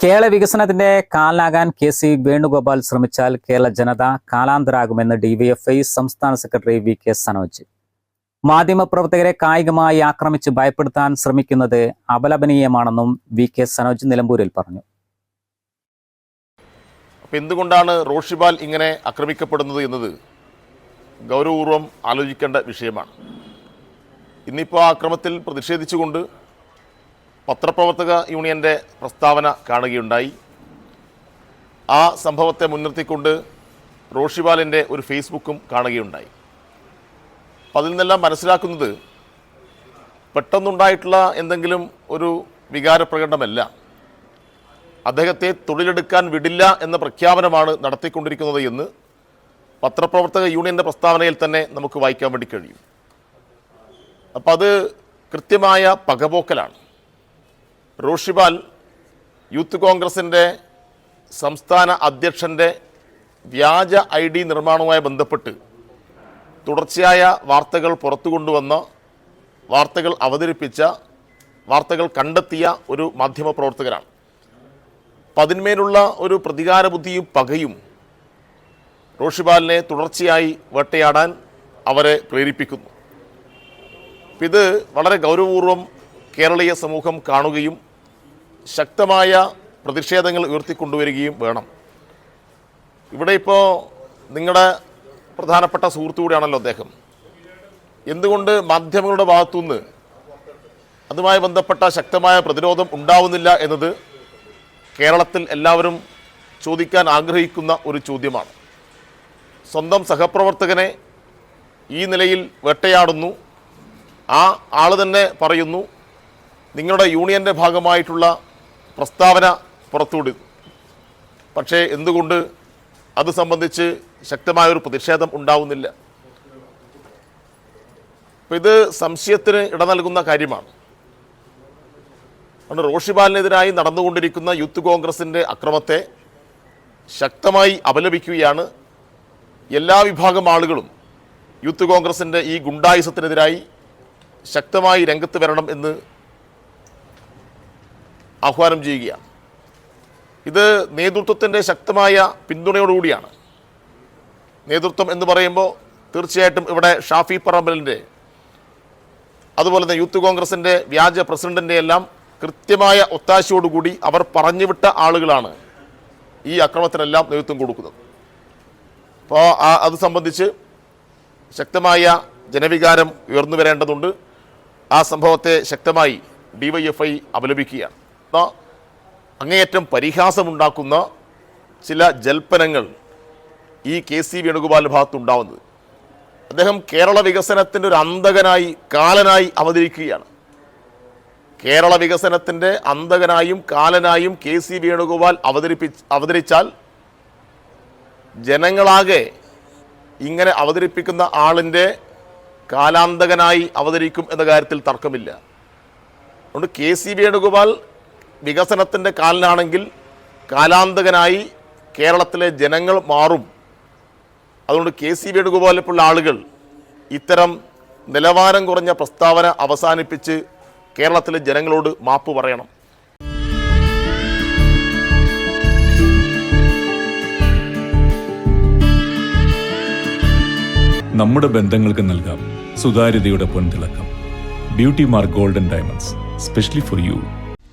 കേരള വികസനത്തിന്റെ കാലാകാൻ K C Venugopal ശ്രമിച്ചാൽ കേരള ജനത കാലാന്തരാകുമെന്ന് ഡിവൈഎഫ്ഐ സംസ്ഥാന സെക്രട്ടറി വി കെ സനോജ്. മാധ്യമപ്രവർത്തകരെ കായികമായി ആക്രമിച്ച് ഭയപ്പെടുത്താൻ ശ്രമിക്കുന്നത് അപലപനീയമാണെന്നും വി കെ സനോജ് നിലമ്പൂരിൽ പറഞ്ഞു. അപ്പം എന്തുകൊണ്ടാണ് റോഷിബാൽ ഇങ്ങനെ ആക്രമിക്കപ്പെടുന്നത് എന്നത് ഗൗരവപൂർവം ആലോചിക്കേണ്ട വിഷയമാണ്. ഇന്നിപ്പോൾ ആ അക്രമത്തിൽ പ്രതിഷേധിച്ചുകൊണ്ട് പത്രപ്രവർത്തക യൂണിയന്റെ പ്രസ്താവന കാണുകയുണ്ടായി. ആ സംഭവത്തെ മുൻനിർത്തിക്കൊണ്ട് റോഷിബാലിന്റെ ഒരു ഫേസ്ബുക്കും കാണുകയുണ്ടായി. അപ്പം അതിൽ നിന്നെല്ലാം മനസ്സിലാക്കുന്നത് പെട്ടെന്നുണ്ടായിട്ടുള്ള എന്തെങ്കിലും ഒരു വികാരപ്രകടനമല്ല. അദ്ദേഹത്തെ തൊഴിലെടുക്കാൻ വിടില്ല എന്ന പ്രഖ്യാപനമാണ് നടത്തിക്കൊണ്ടിരിക്കുന്നത് എന്ന് പത്രപ്രവർത്തക യൂണിയന്റെ പ്രസ്താവനയിൽ തന്നെ നമുക്ക് വായിക്കാൻ വേണ്ടി കഴിയും. അപ്പം അത് കൃത്യമായ പകപോക്കലാണ്. റോഷിബാൽ യൂത്ത് കോൺഗ്രസിന്റെ സംസ്ഥാന അധ്യക്ഷന്റെ വ്യാജ ഐ ഡി നിർമ്മാണവുമായി ബന്ധപ്പെട്ട് തുടർച്ചയായ വാർത്തകൾ പുറത്തു കൊണ്ടുവന്ന വാർത്തകൾ അവതരിപ്പിച്ച വാർത്തകൾ കണ്ടെത്തിയ ഒരു മാധ്യമപ്രവർത്തകരാണ് അപ്പം അതിന്മേലുള്ള ഒരു പ്രതികാര ബുദ്ധിയും പകയും റോഷിബാലിനെ തുടർച്ചയായി വേട്ടയാടാൻ അവരെ പ്രേരിപ്പിക്കുന്നു. ഇത് വളരെ ഗൗരവപൂർവം കേരളീയ സമൂഹം കാണുകയും ശക്തമായ പ്രതിഷേധങ്ങൾ ഉയർത്തിക്കൊണ്ടുവരികയും വേണം. ഇവിടെ ഇപ്പോൾ നിങ്ങളുടെ പ്രധാനപ്പെട്ട സുഹൃത്തു കൂടിയാണല്ലോ അദ്ദേഹം. എന്തുകൊണ്ട് മാധ്യമങ്ങളുടെ ഭാഗത്തുനിന്ന് അതുമായി ബന്ധപ്പെട്ട ശക്തമായ പ്രതിരോധം ഉണ്ടാവുന്നില്ല എന്നത് കേരളത്തിൽ എല്ലാവരും ചോദിക്കാൻ ആഗ്രഹിക്കുന്ന ഒരു ചോദ്യമാണ്. സ്വന്തം സഹപ്രവർത്തകനെ ഈ നിലയിൽ വേട്ടയാടുന്നു. ആ ആൾ തന്നെ പറയുന്നു നിങ്ങളുടെ യൂണിയന്റെ ഭാഗമായിട്ടുള്ള പ്രസ്താവന പുറത്തുവിടും. പക്ഷേ എന്തുകൊണ്ട് അത് സംബന്ധിച്ച് ശക്തമായൊരു പ്രതിഷേധം ഉണ്ടാവുന്നില്ല? ഇത് സംശയത്തിന് ഇട നൽകുന്ന കാര്യമാണ്. അതുകൊണ്ട് റോഷിബാലിനെതിരായി നടന്നുകൊണ്ടിരിക്കുന്ന യൂത്ത് കോൺഗ്രസിന്റെ അക്രമത്തെ ശക്തമായി അപലപിക്കുകയാണ് എല്ലാ വിഭാഗം ആളുകളും. യൂത്ത് കോൺഗ്രസിന്റെ ഈ ഗുണ്ടായുസത്തിനെതിരായി ശക്തമായി രംഗത്ത് വരണം എന്ന് ആഹ്വാനം ചെയ്യുകയാണ്. ഇത് നേതൃത്വത്തിന്റെ ശക്തമായ പിന്തുണയോടുകൂടിയാണ്. നേതൃത്വം എന്ന് പറയുമ്പോൾ തീർച്ചയായിട്ടും ഇവിടെ ഷാഫി പറമ്പലിന്റെ അതുപോലെ തന്നെ യൂത്ത് കോൺഗ്രസിന്റെ വ്യാജ പ്രസിഡന്റിന്റെ എല്ലാം കൃത്യമായ ഒത്താശയോടുകൂടി അവർ പറഞ്ഞുവിട്ട ആളുകളാണ് ഈ അക്രമത്തിനെല്ലാം നേതൃത്വം കൊടുക്കുന്നത്. അപ്പോൾ അത് സംബന്ധിച്ച് ശക്തമായ ജനവികാരം ഉയർന്നു വരേണ്ടതുണ്ട്. ആ സംഭവത്തെ ശക്തമായി ഡിവൈഎഫ്ഐ അപലപിക്കുകയാണ്. എന്നാൽ അങ്ങേയറ്റം പരിഹാസമുണ്ടാക്കുന്ന ചില ജൽപ്പനങ്ങൾ ഈ കെ സി വേണുഗോപാൽ ഭാഗത്തുണ്ടാവുന്നത് അദ്ദേഹം കേരള വികസനത്തിന്റെ ഒരു അന്തകനായി കാലനായി അവതരിക്കുകയാണ്. കേരള വികസനത്തിന്റെ അന്തകനായും കാലനായും കെ സി വേണുഗോപാൽ അവതരിപ്പി അവതരിച്ചാൽ ജനങ്ങളാകെ ഇങ്ങനെ അവതരിപ്പിക്കുന്ന ആളിന്റെ കാലാന്തകനായി അവതരിക്കും എന്ന കാര്യത്തിൽ തർക്കമില്ല. അതുകൊണ്ട് കെ സി വേണുഗോപാൽ വികസനത്തിന്റെ കാലനാണെങ്കിൽ കാലാന്തകനായി കേരളത്തിലെ ജനങ്ങൾ മാറും. അതുകൊണ്ട് കെ സി വേണുഗോപാലെ പോലുള്ള ആളുകൾ ഇത്തരം നിലവാരം കുറഞ്ഞ പ്രസ്താവന അവസാനിപ്പിച്ച് കേരളത്തിലെ ജനങ്ങളോട് മാപ്പ് പറയണം. നമ്മുടെ ബന്ധങ്ങൾക്ക് നൽകാം സുതാര്യതയുടെ പൊൻതിളക്കം. Beauty mark golden diamonds specially for you